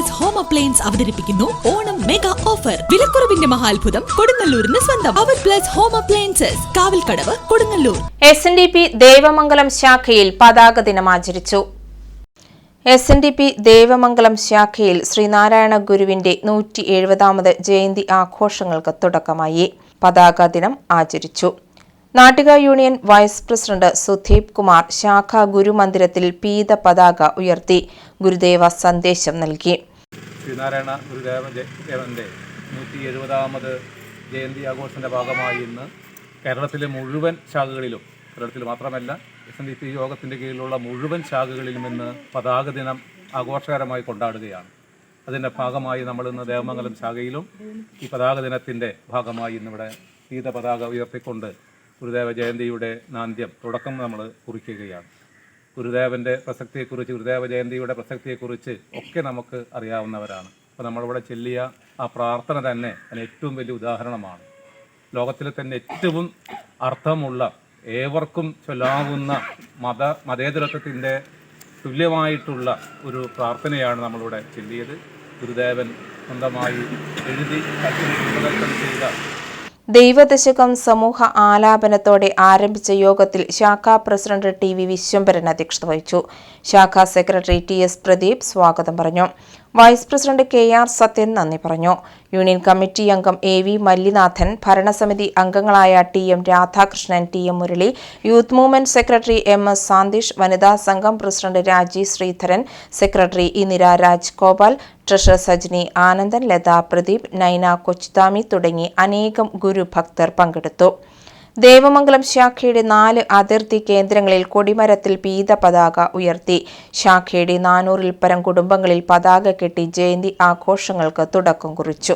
Plus home appliance അവതരിപ്പിക്കുന്നു. Onam mega offer വിലക്കുറവിന്റെ മഹാത്ഭുതം കൊടുങ്ങല്ലൂരിന് സ്വന്തം. അവർ plus home appliances Kavalkadavu Kodungallur. S N D P Devamangalam ശാഖയിൽ പതാക ദിനം ആചരിച്ചു. S N D P Devamangalam ശാഖയിൽ ശ്രീനാരായണ ഗുരുവിന്റെ നൂറ്റി എഴുപതാമത് ജയന്തി ആഘോഷങ്ങൾക്ക് തുടക്കമായി. പതാക ദിനം ആചരിച്ചു. Nattika union vice president Sudheep Kumar ശാഖാ ഗുരുമന്ദിരത്തിൽ പീത പതാക ഉയർത്തി ഗുരുദേവ സന്ദേശം നൽകി. ശ്രീനാരായണ ഗുരുദേവ ദേവന്റെ നൂറ്റി എഴുപതാമത് ജയന്തി ആഘോഷത്തിന്റെ ഭാഗമായി ഇന്ന് കേരളത്തിലെ മുഴുവൻ ശാഖകളിലും കേരളത്തിൽ മാത്രമല്ല എസ് എൻ ഡി പി യോഗത്തിന്റെ കീഴിലുള്ള മുഴുവൻ ശാഖകളിലും ഇന്ന് പതാക ദിനം ആഘോഷകരമായി കൊണ്ടാടുകയാണ്. അതിന്റെ ഭാഗമായി നമ്മൾ ഇന്ന് ദേവമംഗലം ശാഖയിലും ഈ പതാക ദിനത്തിന്റെ ഭാഗമായി ഇന്നിവിടെ സീത പതാക ഉയർത്തിക്കൊണ്ട് ഗുരുദേവ ജയന്തിയുടെ നാന്ദ്യം തുടക്കം നമ്മൾ കുറിക്കുകയാണ്. ഗുരുദേവന്റെ പ്രസക്തിയെക്കുറിച്ച് ഗുരുദേവ ജയന്തിയുടെ പ്രസക്തിയെക്കുറിച്ച് ഒക്കെ നമുക്ക് അറിയാവുന്നവരാണ്. അപ്പോൾ നമ്മളിവിടെ ചെല്ലിയ ആ പ്രാർത്ഥന തന്നെ അതിന് ഏറ്റവും വലിയ ഉദാഹരണമാണ്. ലോകത്തിലെ തന്നെ ഏറ്റവും അർത്ഥമുള്ള ഏവർക്കും ചൊല്ലാവുന്ന മത മതേതരത്വത്തിന്റെ തുല്യമായിട്ടുള്ള ഒരു പ്രാർത്ഥനയാണ് നമ്മളിവിടെ ചൊല്ലിയത്. ഗുരുദേവൻ സ്വന്തമായി എഴുതി ചെയ്ത ദൈവദശകം സമൂഹ ആലാപനത്തോടെ ആരംഭിച്ച യോഗത്തിൽ ശാഖാ പ്രസിഡന്റ് ടി വി വിശ്വംഭരൻ അധ്യക്ഷത വഹിച്ചു. ശാഖാ സെക്രട്ടറി ടി എസ് പ്രദീപ് സ്വാഗതം പറഞ്ഞു. Vice president K R Sathyan നന്ദി പറഞ്ഞു. യൂണിയൻ കമ്മിറ്റി അംഗം എ വി മല്ലിനാഥൻ ഭരണസമിതി അംഗങ്ങളായ T M Radhakrishnan T M Murali youth movement secretary M S Santhish വനിതാ സംഘം president Raji Sreedharan secretary Indira Rajgopal treasurer Sajni Anandan Latha Pradeep Naina Kochuthami തുടങ്ങി അനേകം ഗുരുഭക്തർ പങ്കെടുത്തു. ദേവമംഗലം ശാഖയുടെ നാല് അതിർത്തി കേന്ദ്രങ്ങളിൽ കൊടിമരത്തിൽ പീത പതാക ഉയർത്തി. ശാഖയുടെ നാനൂറിൽ പരം കുടുംബങ്ങളിൽ പതാക കെട്ടി ജയന്തി ആഘോഷങ്ങൾക്ക് തുടക്കം കുറിച്ചു.